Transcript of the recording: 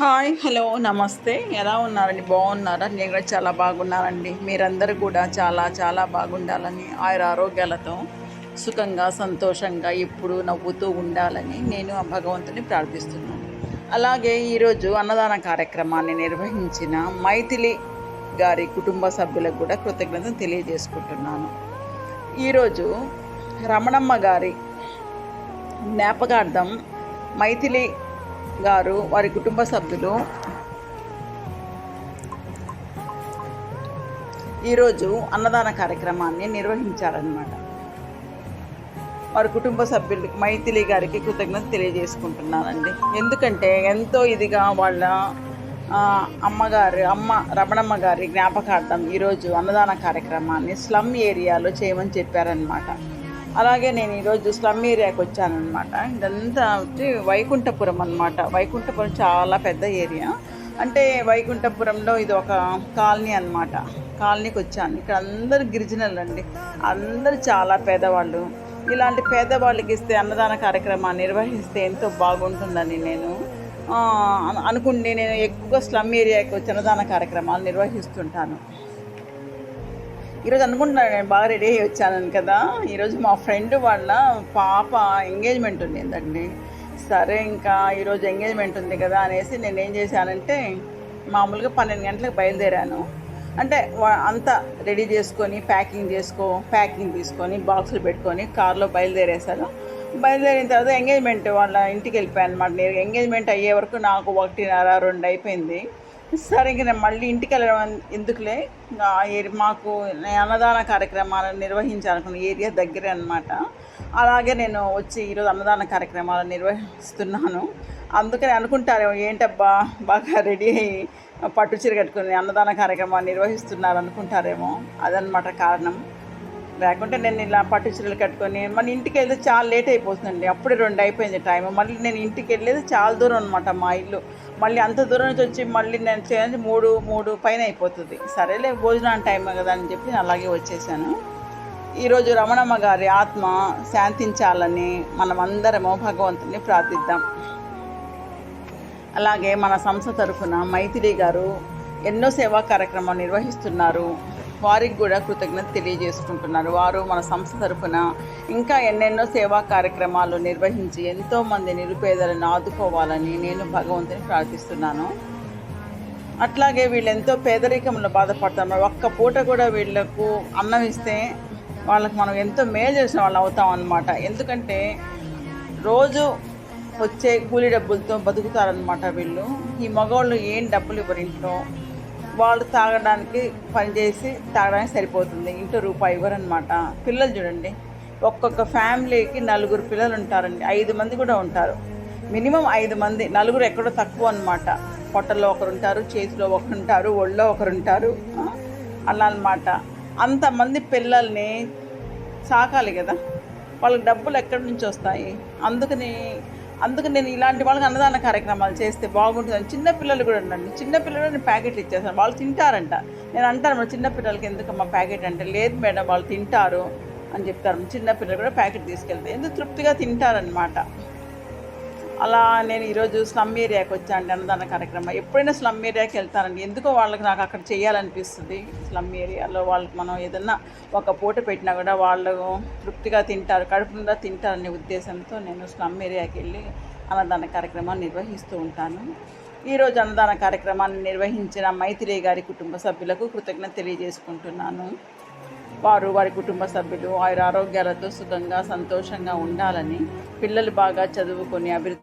Hi hello నమస్తే. ఎలా ఉన్నారండి? బాగున్నారా? నేను కూడా చాలా బాగున్నానండి. మీరందరూ కూడా చాలా చాలా బాగుండాలని ఆయుర ఆరోగ్యాలతో సుఖంగా సంతోషంగా ఎప్పుడు నవ్వుతూ ఉండాలని నేను ఆ భగవంతుని ప్రార్థిస్తున్నాను. అలాగే ఈరోజు అన్నదాన కార్యక్రమాన్ని నిర్వహించిన మైథిలి గారి కుటుంబ సభ్యులకు కూడా కృతజ్ఞతను తెలియజేసుకుంటున్నాను. ఈరోజు రమణమ్మ గారి జ్ఞాపకార్థం మైథిలి గారు వారి కుటుంబ సభ్యులు. ఈరోజు అన్నదాన కార్యక్రమాన్ని నిర్వహించారనమాట వారి కుటుంబ సభ్యులకి మైథిలి గారికి కృతజ్ఞత తెలియజేసుకుంటున్నానండి. ఎందుకంటే ఎంతో ఇదిగా వాళ్ళ అమ్మగారు అమ్మ రమణమ్మ గారి జ్ఞాపకార్థం ఈరోజు అన్నదాన కార్యక్రమాన్ని స్లమ్ ఏరియాలో చేయమని చెప్పారనమాట అలాగే నేను ఈరోజు స్లమ్ ఏరియాకి వచ్చానమాట ఇదంతా వచ్చి వైకుంఠపురం అనమాట వైకుంఠపురం చాలా పెద్ద ఏరియా. అంటే వైకుంఠపురంలో ఇది ఒక కాలనీ అనమాట కాలనీకి వచ్చాను. ఇక్కడ అందరు గిరిజనులు అండి. అందరూ చాలా పేదవాళ్ళు. ఇలాంటి పేదవాళ్ళకి ఇస్తే అన్నదాన కార్యక్రమాన్ని నిర్వహిస్తే ఎంతో బాగుంటుందని నేను అనుకుంటే నేను ఎక్కువగా స్లమ్ ఏరియాకి వచ్చి అన్నదాన కార్యక్రమాలు నిర్వహిస్తుంటాను. ఈరోజు అనుకుంటున్నాను నేను బాగా రెడీ అయ్యి వచ్చాను కదా. ఈరోజు మా ఫ్రెండ్ వాళ్ళ పాప ఎంగేజ్మెంట్ ఉండిందండి సరే ఇంకా ఈరోజు ఎంగేజ్మెంట్ ఉంది కదా అనేసి నేను ఏం చేశానంటే మామూలుగా పన్నెండు గంటలకు బయలుదేరాను. అంటే అంతా రెడీ చేసుకొని ప్యాకింగ్ చేసుకో ప్యాకింగ్ తీసుకొని బాక్సులు పెట్టుకొని కార్లో బయలుదేరేశాను. బయలుదేరిన తర్వాత ఎంగేజ్మెంట్ వాళ్ళ ఇంటికి వెళ్ళిపోయాను అనమాట నేను ఎంగేజ్మెంట్ అయ్యే వరకు నాకు ఒకటిన్నర రెండు అయిపోయింది. సరే ఇంక నేను మళ్ళీ ఇంటికి వెళ్ళడం ఎందుకులే? ఏరి- మాకు నేను అన్నదాన కార్యక్రమాలను నిర్వహించాలనుకున్న ఏరియా దగ్గరే అనమాట అలాగే నేను వచ్చి ఈరోజు అన్నదాన కార్యక్రమాలు నిర్వహిస్తున్నాను. అందుకని అనుకుంటారేమో ఏంటబ్బా బాగా రెడీ అయ్యి పట్టు చీర కట్టుకుని అన్నదాన కార్యక్రమాలు నిర్వహిస్తున్నారు అనుకుంటారేమో. అదనమాట కారణం. లేకుంటే నేను ఇలా పట్టు చీరలు కట్టుకొని మన ఇంటికి వెళ్తే చాలా లేట్ అయిపోతుందండి. అప్పుడే రెండు అయిపోయింది టైం మళ్ళీ నేను ఇంటికి వెళ్ళేది చాలా దూరం అనమాట మా ఇల్లు. మళ్ళీ అంత దూరం నుంచి వచ్చి మళ్ళీ నేను చేయాలి మూడు మూడు పైన అయిపోతుంది. సరేలే భోజనం టైం కదా అని చెప్పి నేను అలాగే వచ్చేసాను. ఈరోజు రమణమ్మ గారి ఆత్మ శాంతించాలని మనం అందరము భగవంతుని ప్రార్థిద్దాం. అలాగే మన సంస్థ తరఫున మైథిలి గారు ఎన్నో సేవా కార్యక్రమాలు నిర్వహిస్తున్నారు. వారికి కూడా కృతజ్ఞత తెలియజేసుకుంటున్నారు. వారు మన సంస్థ తరఫున ఇంకా ఎన్నెన్నో సేవా కార్యక్రమాలు నిర్వహించి ఎంతోమంది నిరుపేదలను ఆదుకోవాలని నేను భగవంతుని ప్రార్థిస్తున్నాను. అట్లాగే వీళ్ళు ఎంతో పేదరికంలో బాధపడుతున్నారు. ఒక్క పూట కూడా వీళ్ళకు అన్నం ఇస్తే వాళ్ళకి మనం ఎంతో మేలు చేసిన వాళ్ళు అవుతాం అన్నమాట. ఎందుకంటే రోజు వచ్చే కూలీ డబ్బులతో బతుకుతారనమాట వీళ్ళు. ఈ మగవాళ్ళు ఏం డబ్బులు ఇవ్వరు ఇంట్లో. వాళ్ళు తాగడానికి పనిచేసి తాగడానికి సరిపోతుంది. ఇంట్లో రూపాయి ఇవ్వరనమాట పిల్లలు చూడండి ఒక్కొక్క ఫ్యామిలీకి నలుగురు పిల్లలు ఉంటారండి. ఐదు మంది కూడా ఉంటారు. మినిమం ఐదు మంది. నలుగురు ఎక్కడో తక్కువ అనమాట పొట్టల్లో ఒకరు ఉంటారు చేతిలో ఒకరు ఉంటారు ఒళ్ళో ఒకరు ఉంటారు. అలా అనమాట అంతమంది పిల్లల్ని సాకాలి కదా. వాళ్ళకి డబ్బులు ఎక్కడి నుంచి వస్తాయి? అందుకని అందుకు నేను ఇలాంటి వాళ్ళకి అన్నదాన కార్యక్రమాలు చేస్తే బాగుంటుందని చిన్నపిల్లలు కూడా ఉండండి. చిన్నపిల్లలు నేను ప్యాకెట్లు ఇచ్చేస్తాను వాళ్ళు తింటారంట. నేను అంటాను మరి చిన్నపిల్లలకి ఎందుకమ్మా ప్యాకెట్ అంటే? లేదు మేడం వాళ్ళు తింటారు అని చెప్తారు. చిన్నపిల్లలు కూడా ప్యాకెట్ తీసుకెళ్తే. ఎందుకు తృప్తిగా తింటారనమాట అలా నేను ఈరోజు స్లమ్ ఏరియాకి వచ్చాను అన్నదాన కార్యక్రమం. ఎప్పుడైనా స్లమ్ ఏరియాకి వెళ్తానండి. ఎందుకో వాళ్ళకి నాకు అక్కడ చేయాలనిపిస్తుంది. స్లమ్ ఏరియాలో వాళ్ళకి మనం ఏదన్నా ఒక పూట పెట్టినా కూడా వాళ్ళు తృప్తిగా తింటారు కడుపు నిండా తింటారనే ఉద్దేశంతో నేను స్లమ్ ఏరియాకి వెళ్ళి అన్నదాన కార్యక్రమాన్ని నిర్వహిస్తూ ఉంటాను. ఈరోజు అన్నదాన కార్యక్రమాన్ని నిర్వహించిన మైత్రి గారి కుటుంబ సభ్యులకు కృతజ్ఞత తెలియజేసుకుంటున్నాను. వారు వారి కుటుంబ సభ్యులు వారి ఆరోగ్యాలతో సుఖంగా సంతోషంగా ఉండాలని పిల్లలు బాగా చదువుకొని అభివృద్ధి